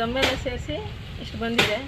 ಗಮ್ಮೆಲ್ಲ ಸೇರಿಸಿ ಇಷ್ಟು ಬಂದಿದೆ.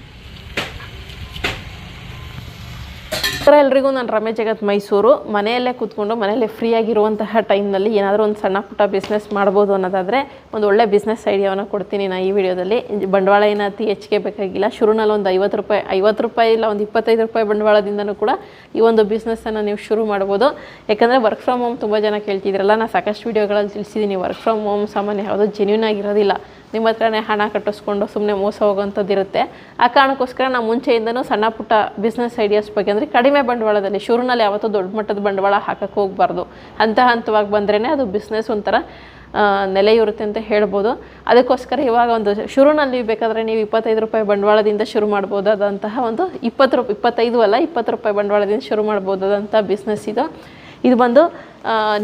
ನಮಸ್ಕಾರ ಎಲ್ರಿಗೂ ನಾನು ರಮೇಶ್ ಜಗತ್ ಮೈಸೂರು. ಮನೆಯಲ್ಲೇ ಕೂತ್ಕೊಂಡು ಮನೆಯಲ್ಲೇ ಫ್ರೀಯಾಗಿರುವಂತಹ ಟೈಮ್ನಲ್ಲಿ ಏನಾದರೂ ಒಂದು ಸಣ್ಣ ಪುಟ್ಟ ಬಿಸ್ನೆಸ್ ಮಾಡ್ಬೋದು ಅನ್ನೋದಾದರೆ ಒಂದು ಒಳ್ಳೆ ಬಿಸ್ನೆಸ್ ಐಡಿಯಾವನ್ನು ಕೊಡ್ತೀನಿ ನಾನು ಈ ವಿಡಿಯೋದಲ್ಲಿ. ಬಂಡವಾಳ ಏನು ಅತಿ ಹೆಚ್ಚಿಗೆ ಬೇಕಾಗಿಲ್ಲ. ಶುರುನಲ್ಲಿ ಒಂದು ಐವತ್ತು ರೂಪಾಯಿ ಐವತ್ತು ರೂಪಾಯಿ ಇಲ್ಲ, ಒಂದು ಇಪ್ಪತ್ತೈದು ರೂಪಾಯಿ ಬಂಡವಾಳದಿಂದನೂ ಕೂಡ ಈ ಒಂದು ಬಿಸ್ನೆಸ್ಸನ್ನು ನೀವು ಶುರು ಮಾಡ್ಬೋದು. ಯಾಕಂದರೆ ವರ್ಕ್ ಫ್ರಮ್ ಹೋಮ್ ತುಂಬ ಜನ ಕೇಳ್ತಿದ್ರಲ್ಲ ನಾನು ಸಾಕಷ್ಟು ವಿಡಿಯೋಗಳಲ್ಲಿ ತಿಳಿಸಿದ್ದೀನಿ ವರ್ಕ್ ಫ್ರಮ್ ಹೋಮ್ ಸಾಮಾನ್ಯ ಯಾವುದೋ ಜೆನ್ಯೂನ್ ಆಗಿರೋದಿಲ್ಲ. ನಿಮ್ಮ ಹತ್ರನೇ ಹಣ ಕಟ್ಟಿಸ್ಕೊಂಡು ಸುಮ್ಮನೆ ಮೋಸ ಹೋಗೋವಂಥದ್ದು ಇರುತ್ತೆ ಆ ಕಾರಣಕ್ಕೋಸ್ಕರ ನಾವು ಮುಂಚೆಯಿಂದನೂ ಸಣ್ಣ ಪುಟ್ಟ ಬಿಸ್ನೆಸ್ ಐಡಿಯಾಸ್ ಬಗ್ಗೆ ಅಂದರೆ ಕಡಿಮೆ ಬಂಡವಾಳದಲ್ಲಿ ಶುರುನಲ್ಲಿ ಯಾವತ್ತೂ ದೊಡ್ಡ ಮಟ್ಟದ ಬಂಡವಾಳ ಹಾಕಕ್ಕೆ ಹೋಗಬಾರ್ದು. ಹಂತ ಹಂತವಾಗಿ ಬಂದ್ರೇ ಅದು ಬಿಸ್ನೆಸ್ ಒಂಥರ ನೆಲೆ ಇರುತ್ತೆ ಅಂತ ಹೇಳ್ಬೋದು. ಅದಕ್ಕೋಸ್ಕರ ಇವಾಗ ಒಂದು ಶುರುನಲ್ಲಿ ಬೇಕಾದರೆ ನೀವು ಇಪ್ಪತ್ತೈದು ರೂಪಾಯಿ ಬಂಡವಾಳದಿಂದ ಶುರು ಮಾಡ್ಬೋದಾದಂತಹ ಒಂದು ಇಪ್ಪತ್ತು ರೂಪಾಯಿ ಇಪ್ಪತ್ತೈದು ಅಲ್ಲ, ಇಪ್ಪತ್ತು ರೂಪಾಯಿ ಬಂಡವಾಳದಿಂದ ಶುರು ಮಾಡ್ಬೋದಾದಂಥ ಬಿಸ್ನೆಸ್ ಇದು. ಇದು ಬಂದು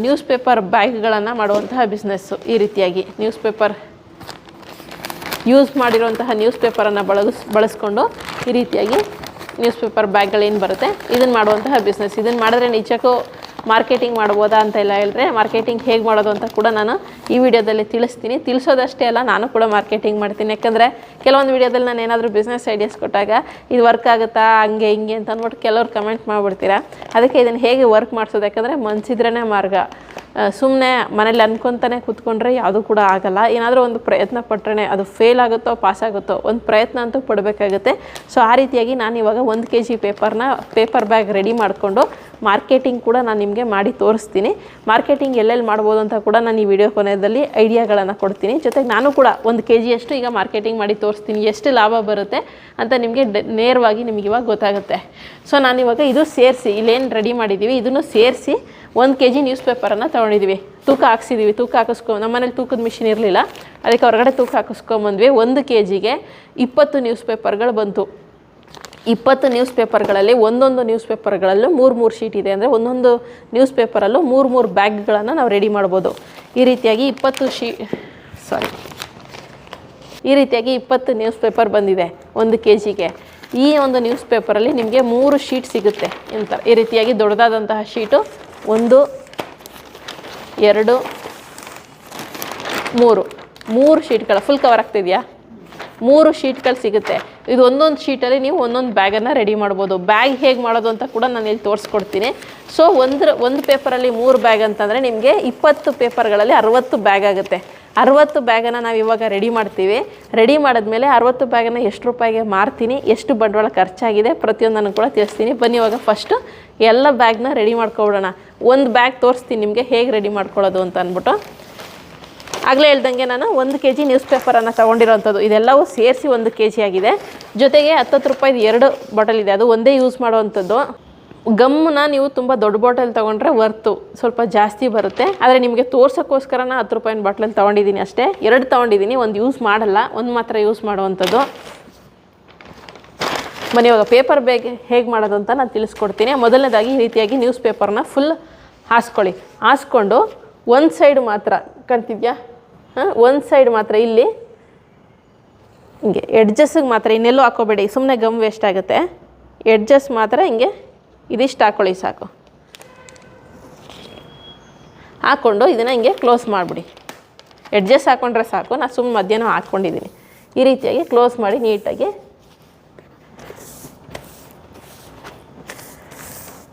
ನ್ಯೂಸ್ ಪೇಪರ್ ಬ್ಯಾಗ್ಗಳನ್ನು ಮಾಡುವಂತಹ ಬಿಸ್ನೆಸ್ಸು ಈ ರೀತಿಯಾಗಿ. ನ್ಯೂಸ್ ಪೇಪರ್ ಯೂಸ್ ಮಾಡಿರುವಂತಹ ನ್ಯೂಸ್ ಪೇಪರನ್ನು ಬಳಸ್, ಬಳಸ್ಕೊಂಡು ಈ ರೀತಿಯಾಗಿ ನ್ಯೂಸ್ ಪೇಪರ್ ಬ್ಯಾಗ್ಗಳೇನು ಬರುತ್ತೆ ಇದನ್ನು ಮಾಡುವಂತಹ ಬಿಸ್ನೆಸ್ ಇದನ್ನು ಮಾಡಿದ್ರೆ ನಿಜಕ್ಕೂ ಮಾರ್ಕೆಟಿಂಗ್ ಮಾಡ್ಬೋದಾ ಅಂತ ಎಲ್ಲ ಹೇಳಿದ್ರೆ ಮಾರ್ಕೆಟಿಂಗ್ ಹೇಗೆ ಮಾಡೋದು ಅಂತ ಕೂಡ ನಾನು ಈ ವಿಡಿಯೋದಲ್ಲಿ ತಿಳಿಸ್ತೀನಿ. ತಿಳಿಸೋದಷ್ಟೇ ಅಲ್ಲ, ನಾನು ಕೂಡ ಮಾರ್ಕೆಟಿಂಗ್ ಮಾಡ್ತೀನಿ. ಯಾಕಂದರೆ ಕೆಲವೊಂದು ವಿಡಿಯೋದಲ್ಲಿ ನಾನು ಏನಾದರೂ ಬಿಸ್ನೆಸ್ ಐಡಿಯಾಸ್ ಕೊಟ್ಟಾಗ ಇದು ವರ್ಕ್ ಆಗುತ್ತಾ, ಹಂಗೆ ಹಿಂಗೆ ಅಂತ ಅಂದ್ಬಿಟ್ಟು ಕೆಲವ್ರು ಕಮೆಂಟ್ ಮಾಡಿಬಿಡ್ತೀರಾ. ಅದಕ್ಕೆ ಇದನ್ನು ಹೇಗೆ ವರ್ಕ್ ಮಾಡಿಸೋದು? ಯಾಕಂದರೆ ಮನ್ಸಿದ್ರೇ ಮಾರ್ಗ. ಸುಮ್ಮನೆ ಮನೇಲಿ ಅಂದ್ಕೊತಾನೆ ಕೂತ್ಕೊಂಡ್ರೆ ಯಾವುದೂ ಕೂಡ ಆಗಲ್ಲ. ಏನಾದರೂ ಒಂದು ಪ್ರಯತ್ನ ಪಟ್ಟರೆ ಅದು ಫೇಲ್ ಆಗುತ್ತೋ ಪಾಸ್ ಆಗುತ್ತೋ, ಒಂದು ಪ್ರಯತ್ನ ಅಂತೂ ಪಡಬೇಕಾಗುತ್ತೆ. ಸೊ ಆ ರೀತಿಯಾಗಿ ನಾನು ಇವಾಗ ಒಂದು ಕೆ ಜಿ ಪೇಪರ್ನ ಪೇಪರ್ ಬ್ಯಾಗ್ ರೆಡಿ ಮಾಡಿಕೊಂಡು ಮಾರ್ಕೆಟಿಂಗ್ ಕೂಡ ನಾನು ನಿಮಗೆ ಮಾಡಿ ತೋರಿಸ್ತೀನಿ. ಮಾರ್ಕೆಟಿಂಗ್ ಎಲ್ಲೆಲ್ಲಿ ಮಾಡ್ಬೋದು ಅಂತ ಕೂಡ ನಾನು ಈ ವಿಡಿಯೋ ಕೊನೆಯಲ್ಲಿ ಐಡಿಯಾಗಳನ್ನು ಕೊಡ್ತೀನಿ. ಜೊತೆಗೆ ನಾನು ಕೂಡ ಒಂದು ಕೆ ಜಿಯಷ್ಟು ಈಗ ಮಾರ್ಕೆಟಿಂಗ್ ಮಾಡಿ ತೋರಿಸ್ತೀನಿ. ಎಷ್ಟು ಲಾಭ ಬರುತ್ತೆ ಅಂತ ನಿಮಗೆ ನೇರವಾಗಿ ನಿಮಗೆ ಇವಾಗ ಗೊತ್ತಾಗುತ್ತೆ. ಸೊ ನಾನಿವಾಗ ಇದು ಸೇರಿಸಿ, ಇಲ್ಲೇನು ರೆಡಿ ಮಾಡಿದ್ದೀವಿ ಇದನ್ನು ಸೇರಿಸಿ ಒಂದು ಕೆ ಜಿ ನ್ಯೂಸ್ ಪೇಪರನ್ನು ತೊಗೊಂಡಿದ್ವಿ. ತೂಕ ಹಾಕ್ಸಿದ್ದೀವಿ ತೂಕ ಹಾಕಿಸ್ಕೊ ನಮ್ಮನೇಲಿ ತೂಕದ ಮಿಷಿನ್ ಇರಲಿಲ್ಲ. ಅದಕ್ಕೆ ಹೊರಗಡೆ ತೂಕ ಹಾಕಿಸ್ಕೊಂಬಂದ್ವಿ. ಒಂದು ಕೆ ಜಿಗೆ ಇಪ್ಪತ್ತು ನ್ಯೂಸ್ ಪೇಪರ್ಗಳು ಬಂತು. ಇಪ್ಪತ್ತು ನ್ಯೂಸ್ ಪೇಪರ್ಗಳಲ್ಲಿ ಒಂದೊಂದು ನ್ಯೂಸ್ ಪೇಪರ್ಗಳಲ್ಲೂ ಮೂರು ಮೂರು ಶೀಟ್ ಇದೆ ಅಂದರೆ ಒಂದೊಂದು ನ್ಯೂಸ್ ಪೇಪರಲ್ಲೂ ಮೂರು ಮೂರು ಬ್ಯಾಗ್ಗಳನ್ನು ನಾವು ರೆಡಿ ಮಾಡ್ಬೋದು. ಈ ರೀತಿಯಾಗಿ ಇಪ್ಪತ್ತು ಶೀ ಸಾರಿ ಈ ರೀತಿಯಾಗಿ ಇಪ್ಪತ್ತು ನ್ಯೂಸ್ ಪೇಪರ್ ಬಂದಿದೆ ಒಂದು ಕೆ ಜಿಗೆ ಈ ಒಂದು ನ್ಯೂಸ್ ಪೇಪರಲ್ಲಿ ನಿಮಗೆ ಮೂರು ಶೀಟ್ ಸಿಗುತ್ತೆ ಇಂಥ ಈ ರೀತಿಯಾಗಿ ದೊಡ್ಡದಾದಂತಹ ಶೀಟು ಒಂದು, ಎರಡು, ಮೂರು. ಮೂರು ಶೀಟ್ಗಳ ಫುಲ್ ಕವರ್ ಆಗ್ತಿದೆಯಾ? ಮೂರು ಶೀಟ್ಗಳು ಸಿಗುತ್ತೆ. ಇದು ಒಂದೊಂದು ಶೀಟಲ್ಲಿ ನೀವು ಒಂದೊಂದು ಬ್ಯಾಗನ್ನು ರೆಡಿ ಮಾಡ್ಬೋದು. ಬ್ಯಾಗ್ ಹೇಗೆ ಮಾಡೋದು ಅಂತ ಕೂಡ ನಾನು ಇಲ್ಲಿ ತೋರಿಸ್ಕೊಡ್ತೀನಿ. ಸೊ ಒಂದ್ರ, ಒಂದು ಪೇಪರಲ್ಲಿ ಮೂರು ಬ್ಯಾಗ್ ಅಂತಂದರೆ ನಿಮಗೆ ಇಪ್ಪತ್ತು ಪೇಪರ್ಗಳಲ್ಲಿ ಅರವತ್ತು ಬ್ಯಾಗ್ ಆಗುತ್ತೆ. ಅರವತ್ತು ಬ್ಯಾಗನ್ನು ನಾವು ಇವಾಗ ರೆಡಿ ಮಾಡ್ತೀವಿ. ರೆಡಿ ಮಾಡಿದ್ಮೇಲೆ ಅರವತ್ತು ಬ್ಯಾಗನ್ನು ಎಷ್ಟು ರೂಪಾಯಿಗೆ ಮಾರ್ತೀನಿ, ಎಷ್ಟು ಬಂಡವಾಳ ಖರ್ಚಾಗಿದೆ ಪ್ರತಿಯೊಂದನ್ನು ಕೂಡ ತಿಳಿಸ್ತೀನಿ. ಬನ್ನಿ ಇವಾಗ ಫಸ್ಟು ಎಲ್ಲ ಬ್ಯಾಗ್ನ ರೆಡಿ ಮಾಡ್ಕೊಬಿಡೋಣ. ಒಂದು ಬ್ಯಾಗ್ ತೋರಿಸ್ತೀನಿ ನಿಮಗೆ ಹೇಗೆ ರೆಡಿ ಮಾಡ್ಕೊಳ್ಳೋದು ಅಂತ ಅಂದ್ಬಿಟ್ಟು. ಆಗಲೇ ಹೇಳ್ದಂಗೆ ನಾನು ಒಂದು ಕೆ ಜಿ ನ್ಯೂಸ್ ಪೇಪರನ್ನು ತೊಗೊಂಡಿರೋವಂಥದ್ದು ಇದೆಲ್ಲವೂ ಸೇರಿಸಿ ಒಂದು ಕೆ ಜಿ ಆಗಿದೆ. ಜೊತೆಗೆ ಹತ್ತತ್ತು ರೂಪಾಯಿದು ಎರಡು ಬಾಟಲ್ ಇದೆ. ಅದು ಒಂದೇ ಯೂಸ್ ಮಾಡುವಂಥದ್ದು. ಗಮ್ಮನ್ನ ನೀವು ತುಂಬ ದೊಡ್ಡ ಬಾಟಲ್ ತೊಗೊಂಡ್ರೆ ವರ್ತು ಸ್ವಲ್ಪ ಜಾಸ್ತಿ ಬರುತ್ತೆ. ಆದರೆ ನಿಮಗೆ ತೋರ್ಸೋಕ್ಕೋಸ್ಕರ ಹತ್ತು ರೂಪಾಯಿನ ಬಾಟ್ಲಲ್ಲಿ ತೊಗೊಂಡಿದ್ದೀನಿ ಅಷ್ಟೇ. ಎರಡು ತೊಗೊಂಡಿದ್ದೀನಿ. ಒಂದು ಯೂಸ್ ಮಾಡಲ್ಲ. ಒಂದು ಮಾತ್ರ ಯೂಸ್ ಮಾಡುವಂಥದ್ದು. ಬನ್ನಿ ಇವಾಗ ಪೇಪರ್ ಬ್ಯಾಗ್ ಹೇಗೆ ಮಾಡೋದು ಅಂತ ನಾನು ತಿಳಿಸ್ಕೊಡ್ತೀನಿ. ಮೊದಲನೇದಾಗಿ ಈ ರೀತಿಯಾಗಿ ನ್ಯೂಸ್ ಪೇಪರ್ನ ಫುಲ್ ಹಾಸ್ಕೊಳ್ಳಿ. ಹಾಸ್ಕೊಂಡು ಒಂದು ಸೈಡ್ ಮಾತ್ರ ಕಾಣ್ತಿದ್ಯಾ? ಹಾಂ, ಒಂದು ಸೈಡ್ ಮಾತ್ರ ಇಲ್ಲಿ. ಹಿಂಗೆ ಎಡ್ಜಸ್ಸಿಗೆ ಮಾತ್ರ ಇನ್ನೆಲ್ಲೂ ಹಾಕೋಬೇಡಿ. ಸುಮ್ಮನೆ ಗಮ್ ವೇಸ್ಟ್ ಆಗುತ್ತೆ. ಎಡ್ಜಸ್ ಮಾತ್ರ ಹಿಂಗೆ ಇದಿಷ್ಟು ಹಾಕ್ಕೊಳ್ಳಿ ಸಾಕು. ಹಾಕ್ಕೊಂಡು ಇದನ್ನು ಹಿಂಗೆ ಕ್ಲೋಸ್ ಮಾಡಿಬಿಡಿ. ಎಡ್ಜಸ್ ಹಾಕ್ಕೊಂಡ್ರೆ ಸಾಕು. ನಾನು ಸುಮ್ಮನೆ ಮಧ್ಯಾಹ್ನ ಹಾಕ್ಕೊಂಡಿದ್ದೀನಿ ಈ ರೀತಿಯಾಗಿ ಕ್ಲೋಸ್ ಮಾಡಿ ನೀಟಾಗಿ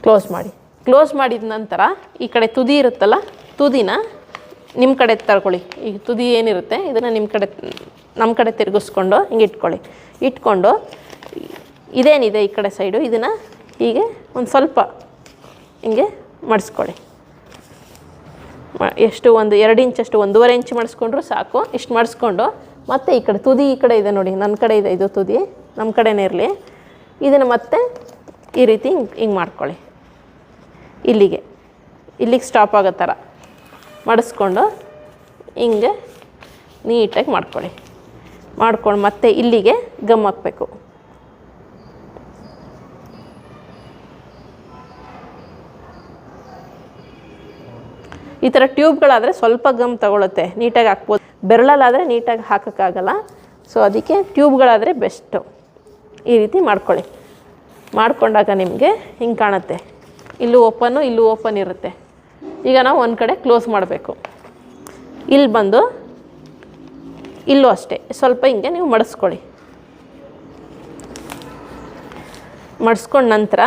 ಕ್ಲೋಸ್ ಮಾಡಿ. ಕ್ಲೋಸ್ ಮಾಡಿದ ನಂತರ ಈ ಕಡೆ ತುದಿ ಇರುತ್ತಲ್ಲ, ತುದಿನ ನಿಮ್ಮ ಕಡೆ ತರ್ಕೊಳ್ಳಿ ಈ ತುದಿ ಏನಿರುತ್ತೆ, ಇದನ್ನು ನಿಮ್ಮ ಕಡೆ ನಮ್ಮ ಕಡೆ ತಿರುಗಿಸ್ಕೊಂಡು ಹಿಂಗೆ ಇಟ್ಕೊಳ್ಳಿ. ಇಟ್ಕೊಂಡು ಇದೇನಿದೆ ಈ ಕಡೆ ಸೈಡು ಇದನ್ನು ಹೀಗೆ ಒಂದು ಸ್ವಲ್ಪ ಹಿಂಗೆ ಮಡಿಸ್ಕೊಳ್ಳಿ. ಎಷ್ಟು ಒಂದು, ಎರಡು ಇಂಚಷ್ಟು ಒಂದೂವರೆ ಇಂಚ್ ಮಾಡಿಸ್ಕೊಂಡ್ರು ಸಾಕು. ಇಷ್ಟು ಮಾಡಿಸ್ಕೊಂಡು ಮತ್ತೆ ಈ ಕಡೆ ತುದಿ ಈ ಕಡೆ ಇದೆ ನೋಡಿ ನನ್ನ ಕಡೆ ಇದೆ ಇದು ತುದಿ ನಮ್ಮ ಕಡೆನೇ ಇರಲಿ. ಇದನ್ನು ಮತ್ತೆ ಈ ರೀತಿ ಹಿಂಗೆ ಹಿಂಗೆ ಮಾಡ್ಕೊಳ್ಳಿ. ಇಲ್ಲಿಗೆ. ಇಲ್ಲಿಗೆ ಸ್ಟಾಪ್ ಆಗೋ ಥರ. ಮಡಿಸ್ಕೊಂಡು ಹಿಂಗೆ ನೀಟಾಗಿ ಮಾಡ್ಕೊಳ್ಳಿ. ಮಾಡ್ಕೊಂಡು ಮತ್ತೆ ಇಲ್ಲಿಗೆ ಗಮ್ ಹಾಕಬೇಕು. ಈ ಥರ ಟ್ಯೂಬ್ಗಳಾದರೆ ಸ್ವಲ್ಪ ಗಮ್ ತಗೊಳುತ್ತೆ. ನೀಟಾಗಿ ಹಾಕ್ಬೋದು. ಬೆರಳಲ್ಲಾದರೆ ನೀಟಾಗಿ ಹಾಕೋಕ್ಕಾಗಲ್ಲ. ಸೊ ಅದಕ್ಕೆ ಟ್ಯೂಬ್ಗಳಾದರೆ ಬೆಸ್ಟು. ಈ ರೀತಿ ಮಾಡ್ಕೊಳ್ಳಿ. ಮಾಡ್ಕೊಂಡಾಗ ನಿಮಗೆ ಹಿಂಗೆ ಕಾಣುತ್ತೆ. ಇಲ್ಲೂ ಓಪನ್ನು ಇಲ್ಲೂ ಓಪನ್ ಇರುತ್ತೆ. ಈಗ ನಾವು ಒಂದು ಕಡೆ ಕ್ಲೋಸ್ ಮಾಡಬೇಕು. ಇಲ್ಲಿ ಬಂದು, ಇಲ್ಲೂ ಅಷ್ಟೇ. ಸ್ವಲ್ಪ ಹಿಂಗೆ ನೀವು ಮಡಿಸ್ಕೊಳ್ಳಿ. ಮಡಿಸ್ಕೊಂಡ ನಂತರ,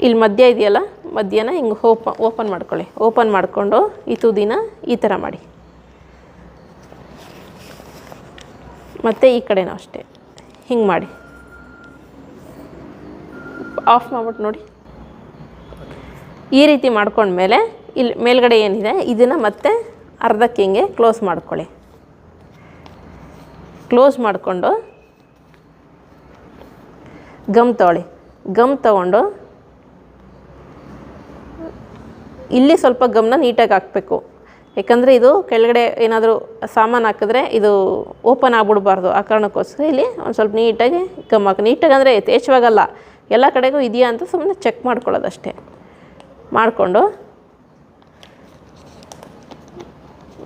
ಇಲ್ಲಿ ಮಧ್ಯ ಇದೆಯಲ್ಲ ಮಧ್ಯನ ಹಿಂಗೆ ಓಪ, ಓಪನ್ ಮಾಡ್ಕೊಳ್ಳಿ. ಓಪನ್ ಮಾಡಿಕೊಂಡು, ಈ ತುದಿನ ಈ ಥರ ಮಾಡಿ. ಮತ್ತು ಈ ಕಡೆನೂ ಅಷ್ಟೇ. ಹಿಂಗೆ ಮಾಡಿ. ಆಫ್ ಮಾಡ್ಬಿಟ್ಟು ನೋಡಿ. ಈ ರೀತಿ ಮಾಡ್ಕೊಂಡ್ಮೇಲೆ ಇಲ್ಲಿ ಮೇಲ್ಗಡೆ ಏನಿದೆ, ಇದನ್ನು ಮತ್ತೆ ಅರ್ಧಕ್ಕೆ ಹಿಂಗೆ ಕ್ಲೋಸ್ ಮಾಡ್ಕೊಳ್ಳಿ. ಕ್ಲೋಸ್ ಮಾಡಿಕೊಂಡು ಗಮ್ ತೊಗೊಳ್ಳಿ. ಗಮ್ ತೊಗೊಂಡು ಇಲ್ಲಿ ಸ್ವಲ್ಪ ಗಮ್ನ ನೀಟಾಗಿ ಹಾಕಬೇಕು. ಯಾಕಂದರೆ ಇದು ಕೆಳಗಡೆ ಏನಾದರೂ ಸಾಮಾನು ಹಾಕಿದ್ರೆ ಇದು ಓಪನ್ ಆಗ್ಬಿಡ್ಬಾರ್ದು ಆ ಕಾರಣಕ್ಕೋಸ್ಕರ ಇಲ್ಲಿ ಒಂದು ಸ್ವಲ್ಪ ನೀಟಾಗಿ ಗಮ್ ಹಾಕಿ ನೀಟಾಗಿ ಅಂದರೆ ಯಥೇಚ್ಛವಾಗಲ್ಲ. ಎಲ್ಲ ಕಡೆಗೂ ಇದೆಯಾ ಅಂತ ಸುಮ್ಮನೆ ಚೆಕ್ ಮಾಡ್ಕೊಳ್ಳೋದಷ್ಟೇ. ಮಾಡಿಕೊಂಡು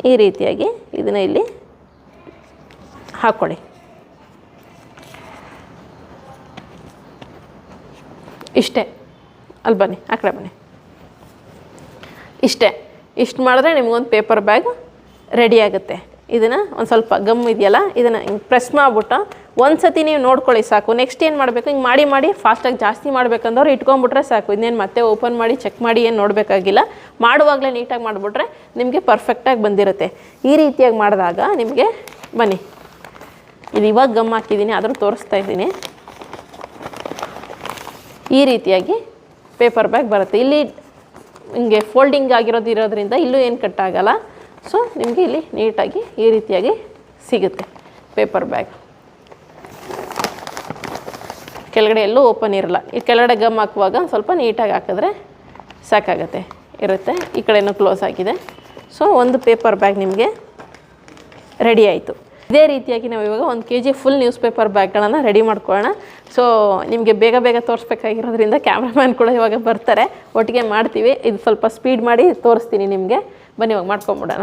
ಈ ರೀತಿಯಾಗಿ ಇದನ್ನು ಇಲ್ಲಿ ಹಾಕ್ಕೊಳ್ಳಿ ಇಷ್ಟೇ. ಅಲ್ಲಿ ಬನ್ನಿ, ಆ ಕಡೆ ಬನ್ನಿ. ಇಷ್ಟೇ. ಇಷ್ಟು ಮಾಡಿದ್ರೆ ನಿಮಗೊಂದು ಪೇಪರ್ ಬ್ಯಾಗ್ ರೆಡಿ ಆಗುತ್ತೆ. ಇದನ್ನು ಒಂದು ಸ್ವಲ್ಪ ಗಮ್ ಇದೆಯಲ್ಲ, ಇದನ್ನು ಹಿಂಗೆ ಪ್ರೆಸ್ ಮಾಡಿಬಿಟ್ಟು ಒಂದು ಸತಿ ನೀವು ನೋಡ್ಕೊಳ್ಳಿ ಸಾಕು. ನೆಕ್ಸ್ಟ್ ಏನು ಮಾಡಬೇಕು? ಹಿಂಗೆ ಮಾಡಿ ಮಾಡಿ ಫಾಸ್ಟಾಗಿ ಜಾಸ್ತಿ ಮಾಡ್ಬೇಕಂದವ್ರು ಇಟ್ಕೊಂಬಿಟ್ರೆ ಸಾಕು. ಇನ್ನೇನು ಮತ್ತೆ ಓಪನ್ ಮಾಡಿ ಚೆಕ್ ಮಾಡಿ ಏನು ನೋಡಬೇಕಾಗಿಲ್ಲ. ಮಾಡುವಾಗಲೇ ನೀಟಾಗಿ ಮಾಡಿಬಿಟ್ರೆ ನಿಮಗೆ ಪರ್ಫೆಕ್ಟಾಗಿ ಬಂದಿರುತ್ತೆ. ಈ ರೀತಿಯಾಗಿ ಮಾಡಿದಾಗ ನಿಮಗೆ ಬನ್ನಿ. ಇದು ಇವಾಗ ಗಮ್ ಹಾಕಿದ್ದೀನಿ ಆದರೂ ತೋರಿಸ್ತಾ ಇದ್ದೀನಿ. ಈ ರೀತಿಯಾಗಿ ಪೇಪರ್ ಬ್ಯಾಗ್ ಬರುತ್ತೆ. ಇಲ್ಲಿ ಹಿಂಗೆ ಫೋಲ್ಡಿಂಗ್ ಆಗಿರೋದು ಇರೋದ್ರಿಂದ ಇಲ್ಲೂ ಏನು ಕಟ್ಟಾಗಲ್ಲ ಸೊ ನಿಮಗೆ ಇಲ್ಲಿ ನೀಟಾಗಿ ಈ ರೀತಿಯಾಗಿ ಸಿಗುತ್ತೆ ಪೇಪರ್ ಬ್ಯಾಗ್ ಕೆಳಗಡೆ ಎಲ್ಲೂ ಓಪನ್ ಇರಲ್ಲ. ಈ ಕೆಳಗಡೆ ಗಮ್ ಹಾಕುವಾಗ ಸ್ವಲ್ಪ ನೀಟಾಗಿ ಹಾಕಿದ್ರೆ ಸಾಕಾಗತ್ತೆ, ಇರುತ್ತೆ. ಈ ಕಡೆಯೂ ಕ್ಲೋಸ್ ಆಗಿದೆ. ಸೊ ಒಂದು ಪೇಪರ್ ಬ್ಯಾಗ್ ನಿಮಗೆ ರೆಡಿ ಆಯಿತು. ಇದೇ ರೀತಿಯಾಗಿ ನಾವು ಇವಾಗ ಒಂದು K G full news paper ಬ್ಯಾಗ್ಗಳನ್ನು ready ಮಾಡ್ಕೊಳ್ಳೋಣ. ಸೊ ನಿಮಗೆ ಬೇಗ ಬೇಗ ತೋರಿಸ್ಬೇಕಾಗಿರೋದ್ರಿಂದ ಕ್ಯಾಮ್ರಾಮ್ಯಾನ್ ಕೂಡ ಇವಾಗ ಬರ್ತಾರೆ. ಒಟ್ಟಿಗೆ ಮಾಡ್ತೀವಿ. ಇದು ಸ್ವಲ್ಪ ಸ್ಪೀಡ್ ಮಾಡಿ ತೋರಿಸ್ತೀನಿ ನಿಮಗೆ. ಬನ್ನಿ ಇವಾಗ ಮಾಡ್ಕೊಂಬಿಡೋಣ.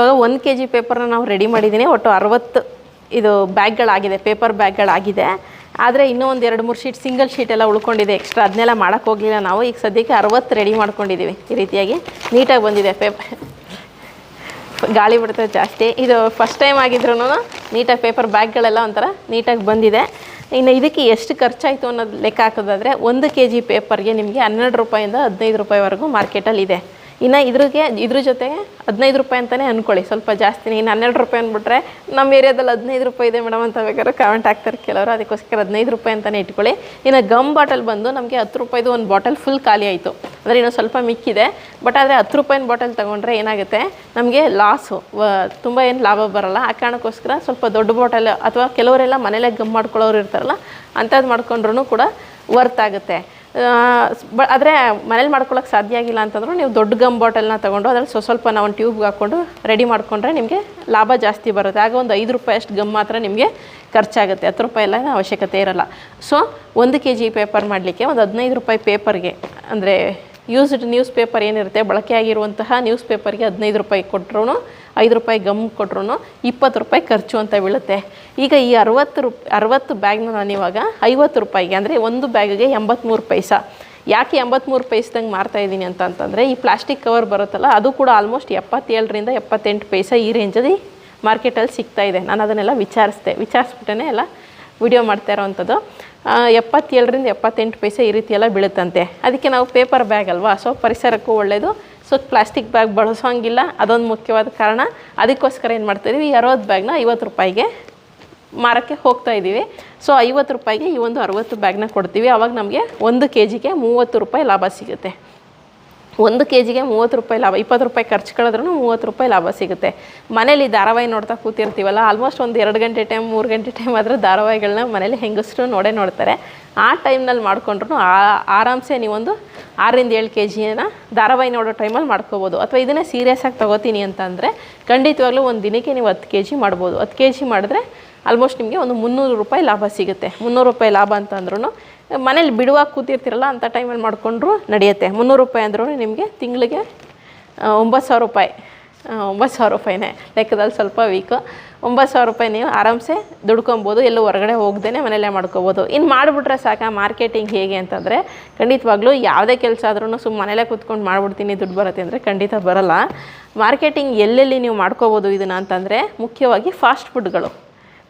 ಇವಾಗ ಒಂದು ಕೆ ಜಿ ಪೇಪರ್ನ ನಾವು ರೆಡಿ ಮಾಡಿದ್ದೀನಿ ಒಟ್ಟು ಅರವತ್ತು ಇದು ಬ್ಯಾಗ್ಗಳಾಗಿದೆ ಪೇಪರ್ ಬ್ಯಾಗ್ಗಳಾಗಿದೆ. ಆದರೆ ಇನ್ನೂ ಒಂದು ಎರಡು ಮೂರು ಶೀಟ್ ಸಿಂಗಲ್ ಶೀಟ್ ಎಲ್ಲ ಉಳ್ಕೊಂಡಿದೆ ಎಕ್ಸ್ಟ್ರಾ ಅದನ್ನೆಲ್ಲ ಮಾಡೋಕ್ಕೆ ಹೋಗಲಿಲ್ಲ ನಾವು. ಈಗ ಸದ್ಯಕ್ಕೆ ಅರವತ್ತು ರೆಡಿ ಮಾಡ್ಕೊಂಡಿದ್ದೀವಿ ಈ ರೀತಿಯಾಗಿ. ನೀಟಾಗಿ ಬಂದಿದೆ ಪೇಪರ್ ಗಾಳಿ ಬಿಡ್ತದೆ ಜಾಸ್ತಿ. ಇದು ಫಸ್ಟ್ ಟೈಮ್ ಆಗಿದ್ರು ನೀಟಾಗಿ ಪೇಪರ್ ಬ್ಯಾಗ್ಗಳೆಲ್ಲ ಒಂಥರ ನೀಟಾಗಿ ಬಂದಿದೆ. ಇನ್ನು ಇದಕ್ಕೆ ಎಷ್ಟು ಖರ್ಚಾಯಿತು ಅನ್ನೋದು ಲೆಕ್ಕ ಹಾಕೋದಾದರೆ, ಒಂದು ಕೆ ಜಿ ಪೇಪರ್ಗೆ ನಿಮಗೆ ಹನ್ನೆರಡು ರೂಪಾಯಿಂದ ಹದಿನೈದು ರೂಪಾಯಿವರೆಗೂ ಮಾರ್ಕೆಟಲ್ಲಿ ಇದೆ. ಇನ್ನು ಇದ್ರಿಗೆ, ಇದ್ರ ಜೊತೆಗೆ ಹದಿನೈದು ರೂಪಾಯಿ ಅಂತಲೇ ಅಂದ್ಕೊಳ್ಳಿ ಸ್ವಲ್ಪ ಜಾಸ್ತಿನೇ ಇನ್ನು ಹನ್ನೆರಡು ರೂಪಾಯಿ ಅಂದ್ಬಿಟ್ರೆ ನಮ್ಮ ಏರಿಯಾದಲ್ಲಿ ಹದಿನೈದು ರೂಪಾಯಿ ಇದೆ ಮೇಡಮ್ ಅಂತ ಬೇಕಾದ್ರೆ ಕಾಮೆಂಟ್ ಹಾಕ್ತಾರೆ ಕೆಲವರು. ಅದಕ್ಕೋಸ್ಕರ ಹದಿನೈದು ರೂಪಾಯಿ ಅಂತಲೇ ಇಟ್ಕೊಳ್ಳಿ. ಇನ್ನು ಗಮ್ ಬಾಟಲ್ ಬಂದು ನಮಗೆ ಹತ್ತು ರೂಪಾಯಿದು ಒಂದು ಬಾಟಲ್ ಫುಲ್ ಖಾಲಿ ಆಯಿತು. ಅಂದರೆ ಇನ್ನೂ ಸ್ವಲ್ಪ ಮಿಕ್ಕಿದೆ. ಬಟ್ ಆದರೆ ಹತ್ತು ರೂಪಾಯಿನ ಬಾಟಲ್ ತೊಗೊಂಡ್ರೆ ಏನಾಗುತ್ತೆ? ನಮಗೆ ಲಾಸು ತುಂಬ ಏನು ಲಾಭ ಬರಲ್ಲ. ಆ ಕಾರಣಕ್ಕೋಸ್ಕರ ಸ್ವಲ್ಪ ದೊಡ್ಡ ಬಾಟಲ್ ಅಥವಾ ಕೆಲವರೆಲ್ಲ ಮನೇಲೆ ಗಮ್ ಮಾಡ್ಕೊಳ್ಳೋರು ಇರ್ತಾರಲ್ಲ ಅಂಥದ್ದು ಮಾಡ್ಕೊಂಡ್ರೂ ಕೂಡ ವರ್ತ್ ಆಗುತ್ತೆ. ಬ, ಆದರೆ ಮನೇಲಿ ಮಾಡ್ಕೊಳ್ಳೋಕೆ ಸಾಧ್ಯ ಆಗಿಲ್ಲ ಅಂತಂದ್ರೂ ನೀವು ದೊಡ್ಡ ಗಮ್ ಬಾಟಲ್ನ ತೊಗೊಂಡು ಅದ್ರಲ್ಲಿ ಸ್ವಲ್ಪ ಸ್ವಲ್ಪ ನಾವು ಒಂದು ಟ್ಯೂಬ್ಗೆ ಹಾಕ್ಕೊಂಡು ರೆಡಿ ಮಾಡಿಕೊಂಡ್ರೆ ನಿಮಗೆ ಲಾಭ ಜಾಸ್ತಿ ಬರುತ್ತೆ. ಆಗ ಒಂದು ಐದು ರೂಪಾಯಿ ಅಷ್ಟು ಗಮ್ ಮಾತ್ರ ನಿಮಗೆ ಖರ್ಚಾಗುತ್ತೆ. ಹತ್ತು ರೂಪಾಯಿ ಎಲ್ಲ ಅವಶ್ಯಕತೆ ಇರೋಲ್ಲ. ಸೊ ಒಂದು ಕೆ ಜಿ ಪೇಪರ್ ಮಾಡಲಿಕ್ಕೆ ಒಂದು ಹದಿನೈದು ರೂಪಾಯಿ ಪೇಪರ್ಗೆ ಅಂದರೆ ಯೂಸ್ಡ್ ನ್ಯೂಸ್ ಪೇಪರ್ ಏನಿರುತ್ತೆ ಬಳಕೆ ಆಗಿರುವಂತಹ ನ್ಯೂಸ್ ಪೇಪರ್ಗೆ ಹದಿನೈದು ರೂಪಾಯಿ ಕೊಟ್ಟರು ಐದು ರೂಪಾಯಿ ಗಮ್ ಕೊಟ್ರು ಇಪ್ಪತ್ತು ರೂಪಾಯಿ ಖರ್ಚು ಅಂತ ಬೀಳುತ್ತೆ. ಈಗ ಈ ಅರವತ್ತು ರೂಪ್, ಅರವತ್ತು ಬ್ಯಾಗ್ನ ನಾನು ಇವಾಗ ಐವತ್ತು ರೂಪಾಯಿಗೆ, ಅಂದರೆ ಒಂದು ಬ್ಯಾಗಿಗೆ ಎಂಬತ್ತ್ಮೂರು ಪೈಸ. ಯಾಕೆ ಎಂಬತ್ತ್ಮೂರು ಪೈಸದಂಗೆ ಮಾರ್ತಾ ಇದ್ದೀನಿ ಅಂತ ಅಂತಂದರೆ, ಈ ಪ್ಲಾಸ್ಟಿಕ್ ಕವರ್ ಬರುತ್ತಲ್ಲ, ಅದು ಕೂಡ ಆಲ್ಮೋಸ್ಟ್ ಎಪ್ಪತ್ತೇಳರಿಂದ ಎಪ್ಪತ್ತೆಂಟು ಪೈಸಾ ಈ ರೇಂಜಲ್ಲಿ ಮಾರ್ಕೆಟಲ್ಲಿ ಸಿಗ್ತಾ ಇದೆ. ನಾನು ಅದನ್ನೆಲ್ಲ ವಿಚಾರಿಸ್ದೆ ವಿಚಾರಿಸ್ಬಿಟ್ಟೇ ಎಲ್ಲ ವಿಡಿಯೋ ಮಾಡ್ತಾ ಇರೋವಂಥದ್ದು. ಎಪ್ಪತ್ತೇಳರಿಂದ ಎಪ್ಪತ್ತೆಂಟು ಪೈಸೆ ಈ ರೀತಿ ಎಲ್ಲ ಬೀಳುತ್ತಂತೆ. ಅದಕ್ಕೆ ನಾವು ಪೇಪರ್ ಬ್ಯಾಗ್ ಅಲ್ವಾ, ಸೊ ಪರಿಸರಕ್ಕೂ ಒಳ್ಳೆಯದು ಸೊ ಪ್ಲಾಸ್ಟಿಕ್ ಬ್ಯಾಗ್ ಬಳಸೋಂಗಿಲ್ಲ. ಅದೊಂದು ಮುಖ್ಯವಾದ ಕಾರಣ. ಅದಕ್ಕೋಸ್ಕರ ಏನು ಮಾಡ್ತಾಯಿದ್ದೀವಿ ಈ ಅರವತ್ತು ಬ್ಯಾಗ್ನ ಐವತ್ತು ರೂಪಾಯಿಗೆ ಮಾರೋಕ್ಕೆ ಹೋಗ್ತಾ ಇದ್ದೀವಿ ಸೊ ಐವತ್ತು ರೂಪಾಯಿಗೆ ಈ ಒಂದು ಅರವತ್ತು ಬ್ಯಾಗ್ನ ಕೊಡ್ತೀವಿ. ಅವಾಗ ನಮಗೆ ಒಂದು ಕೆ ಜಿಗೆ ಮೂವತ್ತು ರೂಪಾಯಿ ಲಾಭ ಸಿಗುತ್ತೆ. ಒಂದು ಕೆ ಜಿಗೆ ಮೂವತ್ತು ರೂಪಾಯಿ ಲಾಭ, ಇಪ್ಪತ್ತು ರೂಪಾಯಿ ಖರ್ಚು ಕಳೆದ್ರೂ ಮೂವತ್ತು ರೂಪಾಯಿ ಲಾಭ ಸಿಗುತ್ತೆ. ಮನೇಲಿ ಧಾರಾವಾಹಿ ನೋಡ್ತಾ ಕೂತಿರ್ತೀವಲ್ಲ ಆಲ್ಮೋಸ್ಟ್ ಒಂದು ಎರಡು ಗಂಟೆ ಟೈಮ್ ಮೂರು ಗಂಟೆ ಟೈಮ್ ಆದರೂ ಧಾರಾವಾಹಿಗಳನ್ನ ಮನೇಲಿ ಹೆಂಗಸ್ರು ನೋಡೇ ನೋಡ್ತಾರೆ. ಆ ಟೈಮ್ನಲ್ಲಿ ಮಾಡಿಕೊಂಡ್ರು ಆರಾಮ್ಸೆ ನೀವೊಂದು ಆರರಿಂದ ಏಳು ಕೆ ಜಿನ ಧಾರಾವಾಹಿ ನೋಡೋ ಟೈಮಲ್ಲಿ ಮಾಡ್ಕೋಬೋದು. ಅಥವಾ ಇದನ್ನೇ ಸೀರಿಯಸ್ ಆಗಿ ತೊಗೋತೀನಿ ಅಂತಂದರೆ, ಖಂಡಿತವಾಗ್ಲೂ ಒಂದು ದಿನಕ್ಕೆ ನೀವು ಹತ್ತು ಕೆ ಜಿ ಮಾಡ್ಬೋದು. ಹತ್ತು ಕೆ ಜಿ ಮಾಡಿದ್ರೆ ಆಲ್ಮೋಸ್ಟ್ ನಿಮಗೆ ಒಂದು ಮುನ್ನೂರು ರೂಪಾಯಿ ಲಾಭ ಸಿಗುತ್ತೆ. ಮುನ್ನೂರು ರೂಪಾಯಿ ಲಾಭ ಅಂತಂದ್ರೂ ಮನೇಲಿ ಬಿಡುವಾಗ ಕೂತಿರ್ತಿರಲ್ಲ ಅಂಥ ಟೈಮಲ್ಲಿ ಮಾಡಿಕೊಂಡ್ರು ನಡೆಯುತ್ತೆ. ಮುನ್ನೂರು ರೂಪಾಯಿ ಅಂದ್ರೂ ನಿಮಗೆ ತಿಂಗಳಿಗೆ ಒಂಬತ್ತು ಸಾವಿರ ರೂಪಾಯಿ. ಒಂಬತ್ತು ಸಾವಿರ ರೂಪಾಯಿನೇ. ಲೆಕ್ಕದಲ್ಲಿ ಸ್ವಲ್ಪ ವೀಕು ಒಂಬತ್ತು ಸಾವಿರ ರೂಪಾಯಿ ನೀವು ಆರಾಮ್ಸೆ ದುಡ್ಕೊಬೋದು. ಎಲ್ಲೂ ಹೊರಗಡೆ ಹೋಗ್ದೇ ಮನೆಯಲ್ಲೇ ಮಾಡ್ಕೋಬೋದು. ಇನ್ನು ಮಾಡಿಬಿಟ್ರೆ ಸಾಕ ಮಾರ್ಕೆಟಿಂಗ್ ಹೇಗೆ ಅಂತಂದರೆ, ಖಂಡಿತವಾಗ್ಲೂ ಯಾವುದೇ ಕೆಲಸ ಆದ್ರೂ ಸುಮ್ಮ ಮನೇಲೇ ಕೂತ್ಕೊಂಡು ಮಾಡಿಬಿಡ್ತೀನಿ, ದುಡ್ಡು ಬರುತ್ತೆ ಅಂದರೆ ಖಂಡಿತ ಬರಲ್ಲ. ಮಾರ್ಕೆಟಿಂಗ್ ಎಲ್ಲೆಲ್ಲಿ ನೀವು ಮಾಡ್ಕೋಬೋದು ಇದನ್ನು ಅಂತಂದರೆ ಮುಖ್ಯವಾಗಿ ಫಾಸ್ಟ್ ಫುಡ್ಗಳು